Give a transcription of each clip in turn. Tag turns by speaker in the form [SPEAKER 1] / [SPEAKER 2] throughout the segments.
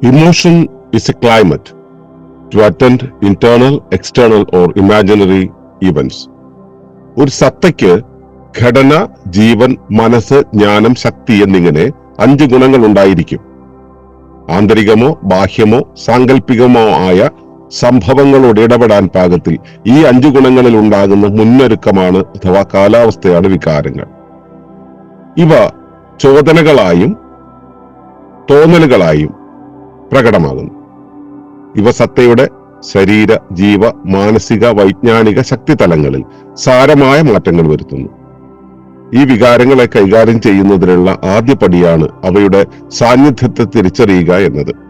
[SPEAKER 1] Emotion is a climate to attend internal external or imaginary events. ഒരു സത്തയ്ക്ക് ഘടന ജീവൻ മനസ്സ് ജ്ഞാനം ശക്തി എന്നിങ്ങനെ അഞ്ച് ഗുണങ്ങൾ ഉണ്ടായിരിക്കും ആന്തരികമോ ബാഹ്യമോ സാങ്കല്പികമോ ആയ സംഭവങ്ങളോട് ഇടപെടാൻ പാകത്തിൽ ഈ അഞ്ചു ഗുണങ്ങളിൽ ഉണ്ടാകുന്ന മുന്നൊരുക്കമാണ് അഥവാ കാലാവസ്ഥയാണ് വികാരങ്ങൾ ഇവ ചോദനകളായും തോന്നലുകളായും പ്രകടമാകുന്നു. ഇവ സത്തയുടെ ശരീര ജീവ മാനസിക വൈജ്ഞാനിക ശക്തി തലങ്ങളിൽ സാരമായ മാറ്റങ്ങൾ വരുത്തുന്നു. ഈ വികാരങ്ങളെ കൈകാര്യം ചെയ്യുന്നതിനുള്ള ആദ്യപടിയാണ് അവയുടെ സാന്നിധ്യത്തെ തിരിച്ചറിയുക എന്നത്.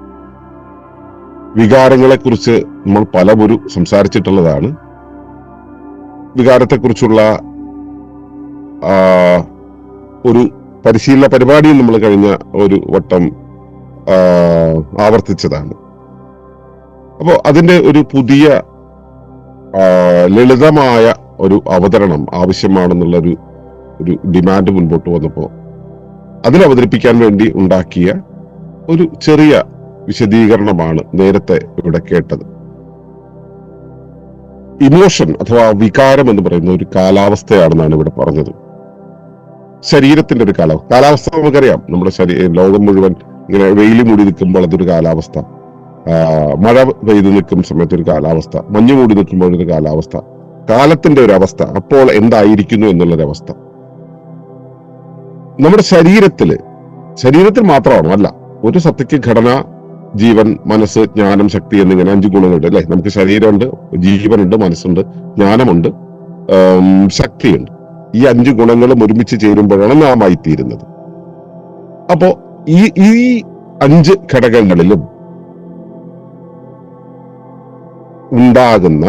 [SPEAKER 1] വികാരങ്ങളെ കുറിച്ച് നമ്മൾ പലപൊരു സംസാരിച്ചിട്ടുള്ളതാണ്. വികാരത്തെക്കുറിച്ചുള്ള ഒരു പരിശീലന പരിപാടിയും നമ്മൾ കഴിഞ്ഞ ഒരു വട്ടം ആവർത്തിച്ചതാണ്. അപ്പോൾ അതിന്റെ ഒരു പുതിയ ലളിതമായ ഒരു അവതരണം ആവശ്യമാണെന്നുള്ളൊരു ഒരു ഡിമാൻഡ് മുൻപോട്ട് വന്നപ്പോൾ അതിൽ അവതരിപ്പിക്കാൻ വേണ്ടി ഉണ്ടാക്കിയ ഒരു ചെറിയ വിശദീകരണമാണ് നേരത്തെ ഇവിടെ കേട്ടത്. ഇമോഷൻ അഥവാ വികാരം എന്ന് പറയുന്ന ഒരു കാലാവസ്ഥയാണെന്നാണ് ഇവിടെ പറഞ്ഞത്. ശരീരത്തിന്റെ ഒരു കാലാവസ്ഥ. കാലാവസ്ഥ നമുക്കറിയാം. നമ്മുടെ ശരീരം ലോകം മുഴുവൻ ഇങ്ങനെ വെയിൽ മൂടി നിൽക്കുമ്പോൾ അതൊരു കാലാവസ്ഥ. മഴ പെയ്തു നിൽക്കുന്ന സമയത്ത് ഒരു കാലാവസ്ഥ. മഞ്ഞ് മൂടി നിൽക്കുമ്പോൾ ഒരു കാലാവസ്ഥ. കാലത്തിന്റെ ഒരു അവസ്ഥ. അപ്പോൾ എന്തായിരിക്കുന്നു എന്നുള്ളൊരവസ്ഥ. നമ്മുടെ ശരീരത്തിൽ ശരീരത്തിൽ മാത്രമാണോ? അല്ല. ഒരു സത്യക്ക് ഘടന ജീവൻ മനസ്സ് ജ്ഞാനം ശക്തി എന്നിങ്ങനെ അഞ്ച് ഗുണങ്ങളുണ്ട് അല്ലെ? നമുക്ക് ശരീരമുണ്ട് ജീവനുണ്ട് മനസ്സുണ്ട് ജ്ഞാനമുണ്ട് ശക്തിയുണ്ട്. ഈ അഞ്ച് ഗുണങ്ങളും ഒരുമിച്ച് ചേരുമ്പോഴാണ് നാം ആയിത്തീരുന്നത്. അപ്പോ ഈ ഈ അഞ്ച് ഘടകങ്ങളിലും ഉണ്ടാകുന്ന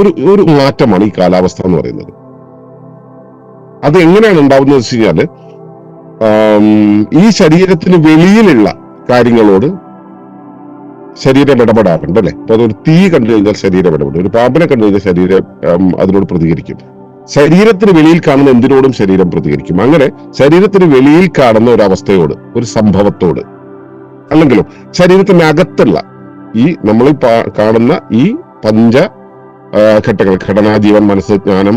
[SPEAKER 1] ഒരു ഒരു മാറ്റമാണ് ഈ കാലാവസ്ഥ എന്ന് പറയുന്നത്. അത് എങ്ങനെയാണ് ഉണ്ടാവുന്നത് വെച്ച് കഴിഞ്ഞാൽ ഈ ശരീരത്തിന് വെളിയിലുള്ള കാര്യങ്ങളോട് ശരീരം ഇടപെടാറുണ്ട് അല്ലെ? അപ്പൊ അതൊരു തീ കണ്ടു കഴിഞ്ഞാൽ ശരീരം ഇടപെടും. ഒരു പാമ്പിനെ കണ്ടു കഴിഞ്ഞാൽ ശരീരം അതിനോട് പ്രതികരിക്കും. ശരീരത്തിന് വെളിയിൽ കാണുന്ന എന്തിനോടും ശരീരം പ്രതികരിക്കും. അങ്ങനെ ശരീരത്തിന് വെളിയിൽ കാണുന്ന ഒരു അവസ്ഥയോട് ഒരു സംഭവത്തോട് അല്ലെങ്കിലും ശരീരത്തിന് അകത്തുള്ള ഈ നമ്മൾ കാണുന്ന ഈ പഞ്ച ഘട്ടങ്ങൾ ഘടന ജീവൻ മനസ്സ് ജ്ഞാനം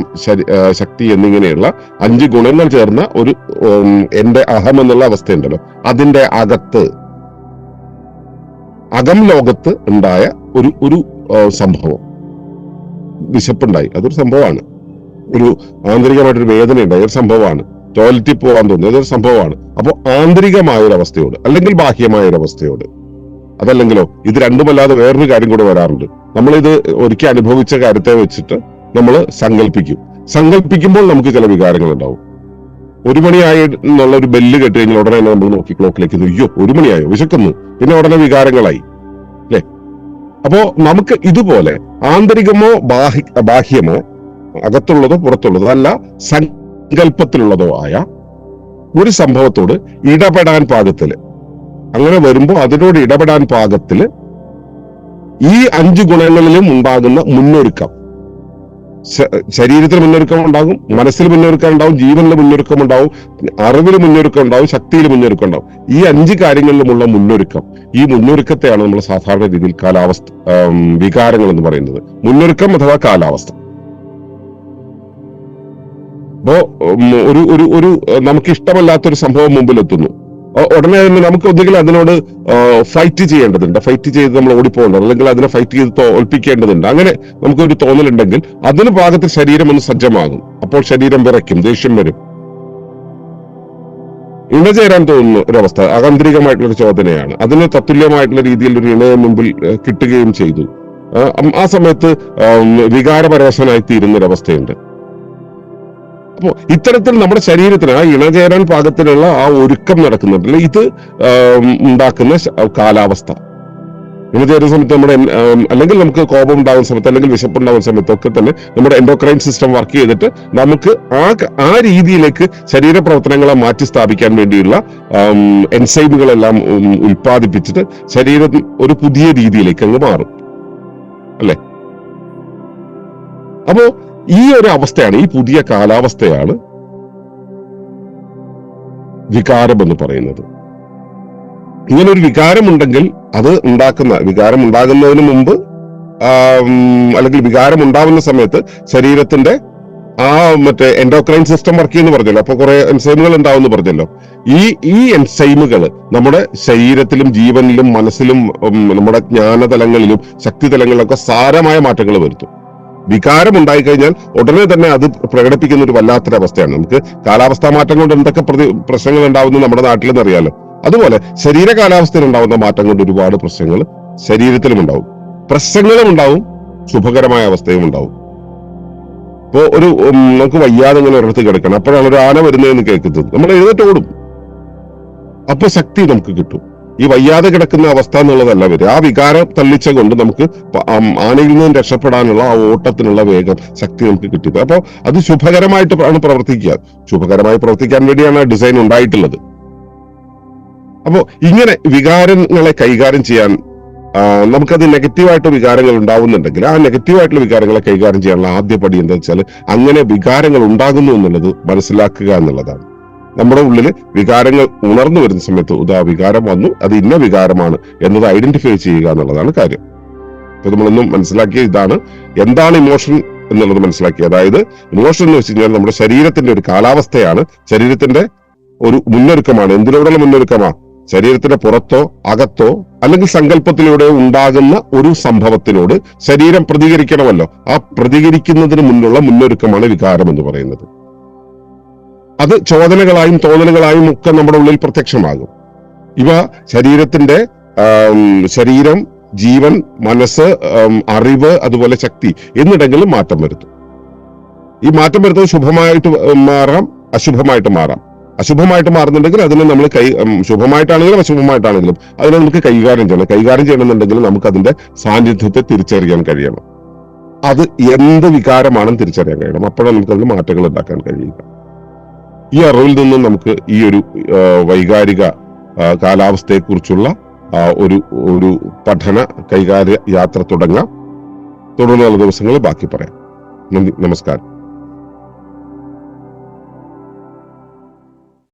[SPEAKER 1] ശക്തി എന്നിങ്ങനെയുള്ള അഞ്ച് ഗുണങ്ങൾ ചേർന്ന ഒരു എന്റെ അഹം എന്നുള്ള അവസ്ഥയുണ്ടല്ലോ. അതിന്റെ അകത്ത് അകം ലോകത്ത് ഉണ്ടായ ഒരു ഒരു സംഭവം. വിശപ്പുണ്ടായി. അതൊരു സംഭവമാണ്. ഒരു ആന്തരികമായിട്ടൊരു വേദന ഉണ്ടായി ഒരു സംഭവമാണ്. ടോയ്ലറ്റിൽ പോകാൻ തോന്നി അതൊരു സംഭവമാണ്. അപ്പോൾ ആന്തരികമായ ഒരു അവസ്ഥയോട് അല്ലെങ്കിൽ ബാഹ്യമായ ഒരു അവസ്ഥയോട് അതല്ലെങ്കിലോ ഇത് രണ്ടുമല്ലാതെ വേറൊരു കാര്യം കൂടെ വരാറുണ്ട്. നമ്മളിത് ഒരിക്കൽ അനുഭവിച്ച കാര്യത്തെ വെച്ചിട്ട് നമ്മൾ സങ്കല്പിക്കും സങ്കല്പിക്കുമ്പോൾ നമുക്ക് ചില വികാരങ്ങൾ ഉണ്ടാവും ഒരു മണിയായി എന്നുള്ള ഒരു ബെല്ല് കെട്ടി കഴിഞ്ഞാൽ ഉടനെ നമ്മൾ നോക്കി ക്ലോക്കിലേക്ക് അയ്യോ ഒരു മണിയായോ? വിശക്കുന്നു. പിന്നെ ഉടനെ വികാരങ്ങളായി. അല്ലെ? അപ്പോ നമുക്ക് ഇതുപോലെ ആന്തരികമോ ബാഹ്യ ബാഹ്യമോ അകത്തുള്ളതോ പുറത്തുള്ളതോ അല്ല സങ്കല്പത്തിലുള്ളതോ ആയ ഒരു സംഭവത്തോട് ഇടപെടാൻ പാകത്തിൽ. അങ്ങനെ വരുമ്പോൾ അതിനോട് ഇടപെടാൻ പാകത്തിൽ ഈ അഞ്ച് ഗുണങ്ങളിലും ഉണ്ടാകുന്ന മുന്നൊരുക്കം. ശരീരത്തിൽ മുന്നൊരുക്കം ഉണ്ടാകും മനസ്സിൽ മുന്നൊരുക്കം ഉണ്ടാവും ജീവനിൽ മുന്നൊരുക്കം ഉണ്ടാവും അറിവിൽ മുന്നൊരുക്കം ഉണ്ടാവും ശക്തിയിൽ മുന്നൊരുക്കം ഉണ്ടാവും ഈ അഞ്ച് കാര്യങ്ങളിലുമുള്ള മുന്നൊരുക്കം ഈ മുന്നൊരുക്കത്തെയാണ് നമ്മൾ സാധാരണ രീതിയിൽ കാലാവസ്ഥ വികാരങ്ങൾ എന്ന് പറയുന്നത്. മുന്നൊരുക്കം അഥവാ കാലാവസ്ഥ. അപ്പോ ഒരു ഒരു ഒരു നമുക്ക് ഇഷ്ടമല്ലാത്തൊരു സംഭവം മുമ്പിലെത്തുന്നു. ഉടനെ തന്നെ നമുക്ക് ഒന്നുകിൽ അതിനോട് ഫൈറ്റ് ചെയ്യേണ്ടതുണ്ട്. ഫൈറ്റ് ചെയ്ത് നമ്മൾ ഓടിപ്പോകേണ്ടത് അല്ലെങ്കിൽ അതിനെ ഫൈറ്റ് ചെയ്ത് തോൽപ്പിക്കേണ്ടതുണ്ട് അങ്ങനെ നമുക്കൊരു തോന്നലുണ്ടെങ്കിൽ അതിന് ഭാഗത്ത് ശരീരം ഒന്ന് സജ്ജമാകും. അപ്പോൾ ശരീരം വിറയ്ക്കും ദേഷ്യം വരും. ഇണചേരാൻ തോന്നുന്ന ഒരവസ്ഥ ആന്തരികമായിട്ടുള്ള ഒരു ചോദനയാണ്. അതിന് തത്തുല്യമായിട്ടുള്ള രീതിയിൽ ഒരു ഇണയെ മുമ്പിൽ കിട്ടുകയും ചെയ്തു. ആ, സമയത്ത് വികാരപരവശനായി തീരുന്ന ഒരവസ്ഥയുണ്ട്. അപ്പോ ഇത്തരത്തിൽ നമ്മുടെ ശരീരത്തിന് ആ ഇണചേരാൻ പാകത്തിലുള്ള ആ ഒരുക്കം നടക്കുന്നുണ്ടല്ലോ ഇത് ഉണ്ടാക്കുന്ന കാലാവസ്ഥ. ഇണചേരുന്ന സമയത്ത് നമ്മുടെ അല്ലെങ്കിൽ നമുക്ക് കോപം ഉണ്ടാകുന്ന സമയത്ത് അല്ലെങ്കിൽ വിശപ്പുണ്ടാകുന്ന സമയത്തൊക്കെ തന്നെ നമ്മുടെ എൻഡോക്രൈൻ സിസ്റ്റം വർക്ക് ചെയ്തിട്ട് നമുക്ക് ആ ആ രീതിയിലേക്ക് ശരീരപ്രവർത്തനങ്ങളെ മാറ്റി സ്ഥാപിക്കാൻ വേണ്ടിയുള്ള എൻസൈമുകളെല്ലാം ഉൽപ്പാദിപ്പിച്ചിട്ട് ശരീരം ഒരു പുതിയ രീതിയിലേക്ക് അങ്ങ് മാറും. അല്ലേ? അപ്പോ ഈ ഒരു അവസ്ഥയാണ് ഈ പുതിയ കാലാവസ്ഥയാണ് വികാരം എന്ന് പറയുന്നത്. ഇങ്ങനെ ഒരു വികാരമുണ്ടെങ്കിൽ അത് ഉണ്ടാക്കുന്ന വികാരം ഉണ്ടാകുന്നതിന് മുമ്പ് അല്ലെങ്കിൽ വികാരം ഉണ്ടാവുന്ന സമയത്ത് ശരീരത്തിന്റെ ആ മറ്റേ എൻഡോക്രൈൻ സിസ്റ്റം വർക്ക് ചെയ്യുന്നു പറഞ്ഞല്ലോ. അപ്പൊ കുറെ എൻസൈമുകൾ ഉണ്ടാവുമെന്ന് പറഞ്ഞല്ലോ. ഈ ഈ എൻസൈമുകൾ നമ്മുടെ ശരീരത്തിലും ജീവനിലും മനസ്സിലും നമ്മുടെ ജ്ഞാനതലങ്ങളിലും ശക്തിതലങ്ങളിലൊക്കെ സാരമായ മാറ്റങ്ങൾ വരുത്തും. വികാരം ഉണ്ടായിക്കഴിഞ്ഞാൽ ഉടനെ തന്നെ അത് പ്രകടിപ്പിക്കുന്ന ഒരു വല്ലാത്തൊരു അവസ്ഥയാണ് നമുക്ക് കാലാവസ്ഥാ മാറ്റം കൊണ്ട് എന്തൊക്കെ പ്രതി പ്രശ്നങ്ങൾ ഉണ്ടാവുന്നു നമ്മുടെ നാട്ടിലെന്ന് അറിയാലോ അതുപോലെ ശരീര കാലാവസ്ഥയിൽ ഉണ്ടാവുന്ന മാറ്റം കൊണ്ട് ഒരുപാട് പ്രശ്നങ്ങൾ ശരീരത്തിലും ഉണ്ടാവും. പ്രശ്നങ്ങളും ഉണ്ടാവും ശുഭകരമായ അവസ്ഥയും ഉണ്ടാവും. ഇപ്പോ ഒരു നമുക്ക് വയ്യാതെ ഇങ്ങനെ ഒരിടത്ത് കിടക്കണം. അപ്പോഴാണ് ഒരു ആന വരുന്നതെന്ന് കേൾക്കുന്നത്. നമ്മൾ എഴുന്നേറ്റ് ഓടും. അപ്പൊ ശക്തി നമുക്ക് കിട്ടും. ഈ വയ്യാതെ കിടക്കുന്ന അവസ്ഥ എന്നുള്ളതല്ല വരിക. ആ വികാരം തള്ളിച്ച കൊണ്ട് നമുക്ക് ആനയിൽ നിന്നും രക്ഷപ്പെടാനുള്ള ആ ഓട്ടത്തിനുള്ള വേഗം ശക്തി നമുക്ക് കിട്ടിയത്. അപ്പോൾ അത് ശുഭകരമായിട്ട് ആണ് പ്രവർത്തിക്കുക. ശുഭകരമായി പ്രവർത്തിക്കാൻ വേണ്ടിയാണ് ആ ഡിസൈൻ ഉണ്ടായിട്ടുള്ളത്. അപ്പോൾ ഇങ്ങനെ വികാരങ്ങളെ കൈകാര്യം ചെയ്യാൻ നമുക്കത് നെഗറ്റീവായിട്ട് വികാരങ്ങൾ ഉണ്ടാവുന്നുണ്ടെങ്കിൽ ആ നെഗറ്റീവായിട്ടുള്ള വികാരങ്ങളെ കൈകാര്യം ചെയ്യാനുള്ള ആദ്യ പടി എന്താ വെച്ചാൽ അങ്ങനെ വികാരങ്ങൾ ഉണ്ടാകുന്നു എന്നുള്ളത് മനസ്സിലാക്കുക എന്നുള്ളതാണ്. നമ്മുടെ ഉള്ളിൽ വികാരങ്ങൾ ഉണർന്നു വരുന്ന സമയത്ത് ഉദാ വികാരം വന്നു അത് ഇന്ന വികാരമാണ് എന്നത് ഐഡന്റിഫൈ ചെയ്യുക എന്നുള്ളതാണ് കാര്യം. അപ്പൊ നമ്മളൊന്നും മനസ്സിലാക്കിയ ഇതാണ്. എന്താണ് ഇമോഷൻ എന്നുള്ളത് മനസ്സിലാക്കി അതായത് ഇമോഷൻ എന്ന് വെച്ച് കഴിഞ്ഞാൽ നമ്മുടെ ശരീരത്തിന്റെ ഒരു കാലാവസ്ഥയാണ്. ശരീരത്തിന്റെ ഒരു മുന്നൊരുക്കമാണ്. എന്തിനോടുള്ള മുന്നൊരുക്കമാ? ശരീരത്തിന്റെ പുറത്തോ അകത്തോ അല്ലെങ്കിൽ സങ്കല്പത്തിലൂടെ ഉണ്ടാകുന്ന ഒരു സംഭവത്തിനോട് ശരീരം പ്രതികരിക്കണമല്ലോ. ആ പ്രതികരിക്കുന്നതിന് മുന്നുള്ള മുന്നൊരുക്കമാണ് വികാരം എന്ന് പറയുന്നത്. അത് ചോദനകളായും തോന്നലുകളായും ഒക്കെ നമ്മുടെ ഉള്ളിൽ പ്രത്യക്ഷമാകും. ഇവ ശരീരത്തിന്റെ ശരീരം ജീവൻ മനസ്സ് അറിവ് അതുപോലെ ശക്തി എന്നിടങ്ങളിൽ മാറ്റം വരുത്തും. ഈ മാറ്റം വരുത്തുന്നത് ശുഭമായിട്ട് മാറാം അശുഭമായിട്ട് മാറാം. അശുഭമായിട്ട് മാറുന്നുണ്ടെങ്കിൽ അതിനെ നമ്മൾ കൈ ശുഭമായിട്ടാണെങ്കിലും അശുഭമായിട്ടാണെങ്കിലും അതിനെ നമുക്ക് കൈകാര്യം ചെയ്യണം. കൈകാര്യം ചെയ്യണമെന്നുണ്ടെങ്കിൽ നമുക്ക് അതിന്റെ സാന്നിധ്യത്തെ തിരിച്ചറിയാൻ കഴിയണം. അത് എന്ത് വികാരമാണെന്ന് തിരിച്ചറിയാൻ കഴിയണം. അപ്പോഴാണ് നമുക്ക് അതിന് മാറ്റങ്ങൾ ഉണ്ടാക്കാൻ കഴിയുക. ഈ അറിവിൽ നിന്നും നമുക്ക് ഈ ഒരു വൈകാരിക കാലാവസ്ഥയെക്കുറിച്ചുള്ള ഒരു ഒരു പഠന കൈകാര്യ യാത്ര തുടങ്ങാം. തുടർന്നുള്ള ദിവസങ്ങൾ ബാക്കി പറയാം. നന്ദി നമസ്കാരം.